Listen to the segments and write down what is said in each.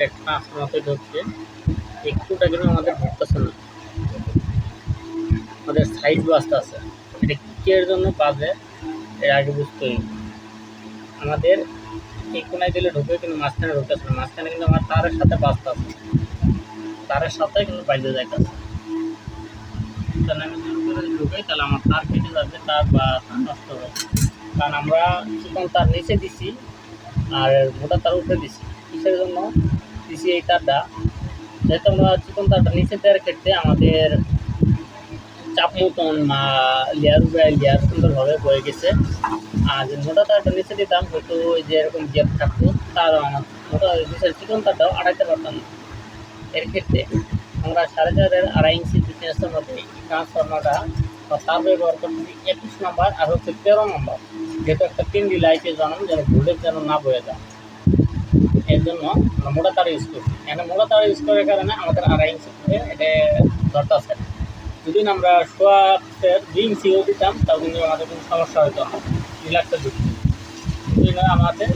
একটা আমাদের ঘুরতেছে না আমাদের এটা জন্য বাজে এর আগে বুঝতে আমাদের এই কোনায় দিলে ঢুকে কিন্তু মাঝখানে ঢুকতেছে না। মাঝখানে কিন্তু আমার তারের সাথে বাসটা আছে তারের সাথে কিন্তু বাইরে যাইতেছে তাহলে আমি জোর করে ঢুকাই, তাহলে আমার তার কেটে যাবে, তার বা তার নষ্ট হবে। কারণ আমরা চিকন তার নিচে দিছি, আর মোটা তার উপরে দিছি। কিসের জন্য? দিছি এই তারটা। যেহেতু আমরা চিকন তারটা নিচে দেওয়ার ক্ষেত্রে আমাদের চাপ মতন লেয়ার উপরে লেয়ার সুন্দরভাবে বয়ে গেছে। আর যে মোটা তারটা নিচে দিতাম, হয়তো ওই যে এরকম গ্যাপ থাকতো তার আমার মোটা চিকন তারটাও আড়াইতে পারতাম না। এর ক্ষেত্রে আমরা সাড়ে চারের আড়াই ইঞ্চি ডিফারেন্সের মধ্যে ট্রান্সফর্মারটা বা তার ব্যবহার করতেছি একুশ নাম্বার আর হচ্ছে তেরো নাম্বার। যেহেতু একটা তিনটি লাইটের জন্য যেন ভোল্টেজ যেন না বয়ে যায়। এর জন্য আমরা মোটা তার ইউজ করছি। এখানে মোটা তার ইউজ করার কারণে আমাদের আড়াই ইঞ্চি করে এটা আছে যদি আমরা সোয়াটের দুই ইঞ্চিও দিতাম, তাও কিন্তু আমাদের কোনো সমস্যা হতো না। রিল্যাক্সের দিকে এই জন্য আমাদের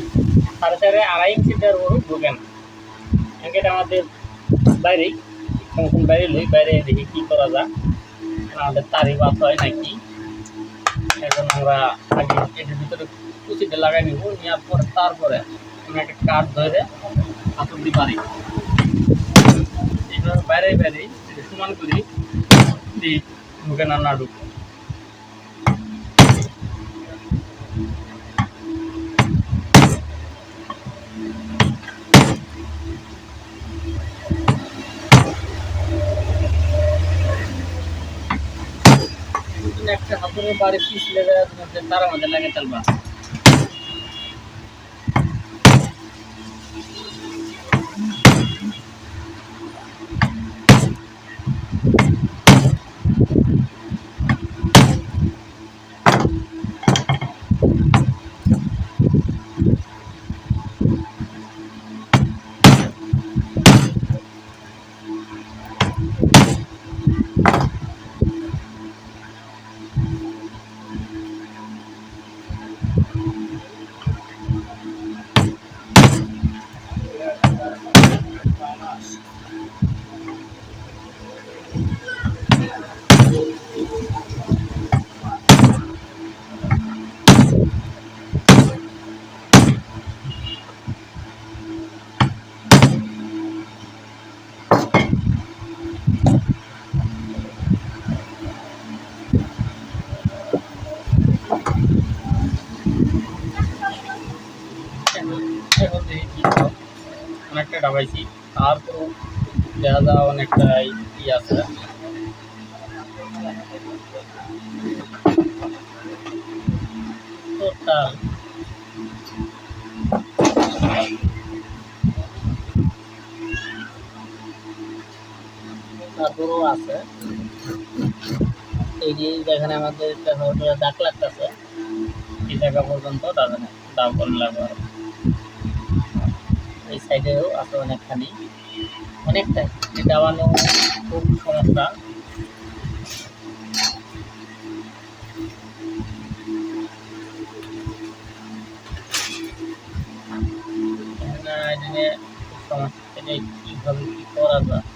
সাড়ে চারে আড়াই ইঞ্চি দেওয়ার বড় ঢুকে না। এটা আমাদের বাইরেই কখন বাইরে লই বাইরে দেখি কী করা যায়। আমাদের তারি বাস হয় নাকি? এখন আমরা আগে এটার ভিতরে কুচিটা লাগাই নিব নেওয়ার পরে তারপরে আমরা একটা কাঠ ধরে হাতুর দিয়ে পারি এইভাবে বাইরে বাইরে সমান করি মুখে না না ঢুকে। একটা হাতুড়ের বাড়ি পিস লেগে তার আমাদের লাগে চলবা কি অনেকটা ডাবাইছি দেখা অনেকটা ই আছে। আছে। এই যে যেখানে আমাদের দাগ লাগতেছে, এই টাকা পর্যন্ত দাদা দাম করে লাগবে। এই সাইডেও আছে অনেকখানি অনেকটাই এটা বানানো খুব সমস্যা এখানে এখানে খুব সমস্যা এটা কীভাবে কী করা যায়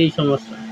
এই সমস্যা